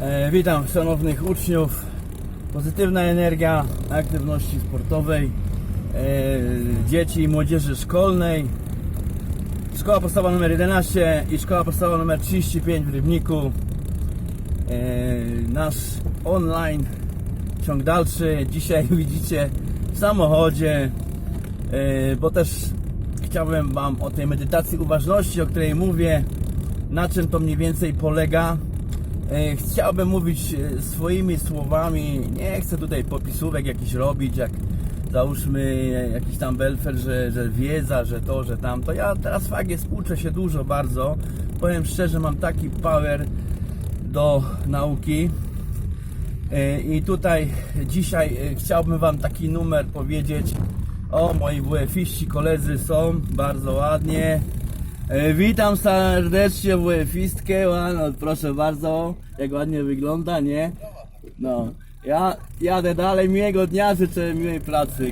E, witam szanownych uczniów. Pozytywna energia aktywności sportowej, e, dzieci i młodzieży szkolnej. Szkoła podstawowa nr 11 i szkoła podstawowa nr 35 w Rybniku. E, nasz online ciąg dalszy. Dzisiaj widzicie w samochodzie, bo też chciałbym Wam o tej medytacji uważności, o której mówię, na czym to mniej więcej polega. E, Chciałbym mówić e, swoimi słowami, nie chcę tutaj popisówek jakichś robić, jak załóżmy e, jakiś tam belfer, że, że wiedza, że to, że tamto. Ja teraz fakt jest, uczę się dużo bardzo. Powiem szczerze, mam taki power do nauki. I tutaj dzisiaj chciałbym Wam taki numer powiedzieć. O, moi WF-iści koledzy są, bardzo ładnie. E, Witam serdecznie WF-istkę, no, proszę bardzo, jak ładnie wygląda, nie? No, ja jadę dalej, miłego dnia, życzę miłej pracy.